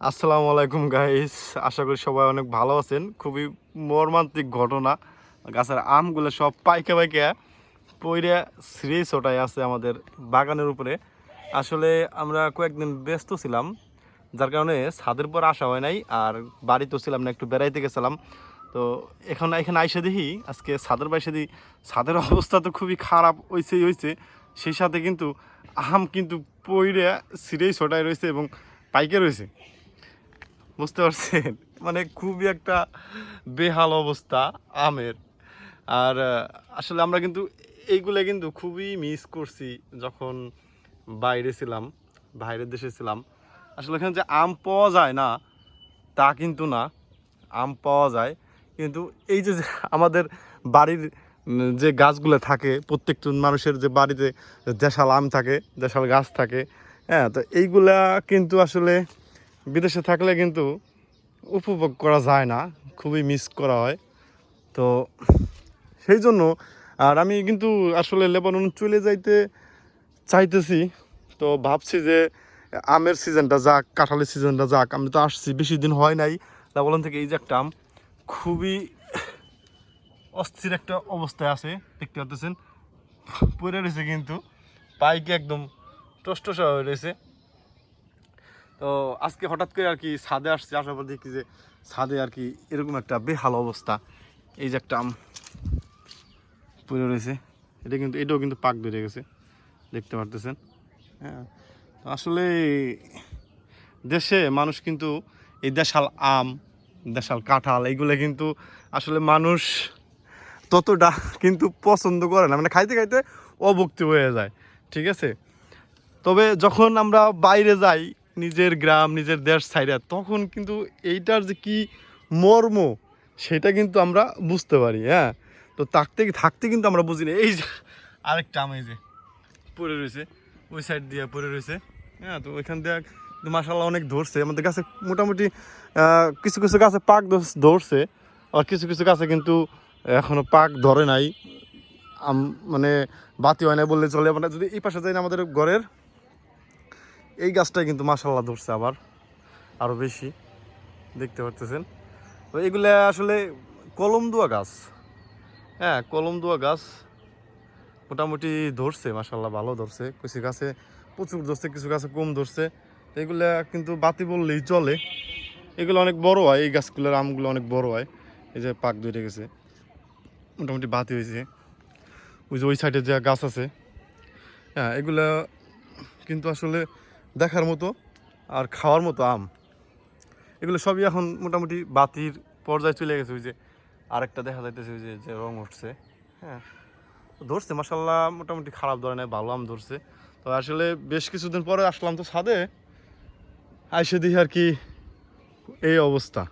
আসসালামু আলাইকুম গাইস আশা করি সবাই অনেক ভালো আছেন। খুবই মর্মান্তিক ঘটনা। গাছের আমগুলো সব পাইকে পাইকে পইরে সিরিজ ওটাই আছে আমাদের বাগানের উপরে। আসলে আমরা কয়েকদিন ব্যস্ত ছিলাম, যার কারণে ছাদের পর আসা হয় নাই আর বাড়িতেও ছিলাম না, একটু বেড়াইতে গেছিলাম। তো এখন, এখানে আইসে দেখি, আজকে ছাদের বাইসে দিই ছাদের অবস্থা তো খুবই খারাপ হয়েছেই হয়েছে সেই সাথে কিন্তু আম কিন্তু পইরে সিরিজ ওটাই রয়েছে এবং পাইকে রয়েছে বুঝতে পারছেন? মানে খুবই একটা বেহাল অবস্থা, আমের। আর আসলে আমরা কিন্তু এইগুলো কিন্তু খুবই মিস করছি যখন বাইরে ছিলাম, বাইরের দেশে ছিলাম। আসলে এখানে যে আম পাওয়া যায় না, তা কিন্তু না। আম পাওয়া যায়। কিন্তু এই যে আমাদের বাড়ির যে গাছগুলো থাকে, প্রত্যেকটা মানুষের যে বাড়িতে দেশাল আম থাকে, দেশাল গাছ থাকে হ্যাঁ তো এইগুলা কিন্তু আসলে বিদেশে থাকলে কিন্তু উপভোগ করা যায় না, খুবই মিস করা হয়। তো সেই জন্য, আর আমি কিন্তু আসলে লেবানন চলে যাইতে চাইতেছি। তো ভাবছি যে আমের সিজনটা যাক, কাঁঠালের সিজনটা যাক। আমি তো আসছি, বেশি দিন হয় নাই। লেবানন থেকে এই যে একটা আম, খুবই অস্থির একটা অবস্থায় আছে, দেখতে পাচ্ছেন পড়ে রয়েছে কিন্তু, পাইকে একদম টসটসা হয়ে রয়েছে। তো আজকে হঠাৎ করে আর কি ছাদে আসছে, আসার পর দেখি যে ছাদে আর কি এরকম একটা বেহাল অবস্থা। এই যে একটা আম পড়ে রয়েছে, এটা কিন্তু এটাও কিন্তু পাক বেড়ে গেছে, দেখতে পারতেছেন। হ্যাঁ আসলে দেশে মানুষ কিন্তু এই দেশাল আম, দেশাল কাঁঠাল এইগুলো কিন্তু আসলে মানুষ ততটা কিন্তু পছন্দ করে না মানে খাইতে খাইতে অভুক্তি হয়ে যায়, ঠিক আছে? তবে যখন আমরা বাইরে যাই নিজের গ্রাম, নিজের দেশ সাইডে তখন কিন্তু এইটার যে কি মর্ম, সেটা কিন্তু আমরা বুঝতে পারি হ্যাঁ? তো থাকতে থাকতে কিন্তু আমরা বুঝি না এই যে, আরেকটা আম এই যে, পড়ে রয়েছে, ওই সাইড দিয়ে পড়ে রয়েছে হ্যাঁ? তো ওইখান দিয়ে মাসাল্লাহ অনেক ধরছে। আমাদের গাছে মোটামুটি কিছু কিছু গাছে পাক ধরছে আর কিছু কিছু গাছে কিন্তু এখনও পাক ধরে নাই। মানে বাতি হয় না বললে চলে মানে যদি এই পাশে যাই না আমাদের ঘরের এই গাছটাই কিন্তু মাসাল্লাহ ধরছে আবার আরও বেশি, দেখতে পারতেছেন। তো এগুলো আসলে কলম দোয়া গাছ। হ্যাঁ কলম দোয়া গাছ মোটামুটি ধরছে মাসাল্লাহ ভালো ধরছে। কিছু গাছে প্রচুর ধরছে, কিছু গাছে কম ধরছে। এগুলা কিন্তু বাতি বললেই চলে। এগুলো অনেক বড় হয়, এই গাছগুলোর আমগুলো অনেক বড় হয়। এই যে পাক ধরে গেছে, মোটামুটি বাতি হয়েছে। ওই যে ওই সাইডে যে গাছ আছে হ্যাঁ এগুলা কিন্তু আসলে দেখার মতো আর খাওয়ার মতো আম। এগুলো সবই এখন মোটামুটি বাতির পর্যায়ে চলে গেছে, ওই যে আরেকটা দেখা যাইতেছে, ওই যে রং উঠছে। হ্যাঁ ধরছে মাসাল্লাহ মোটামুটি খারাপ ধরে নেয় ভালো আম ধরছে। তো আসলে বেশ কিছুদিন পরে আসলাম তো ছাদে, আইসে দেখি আর কি এই অবস্থা।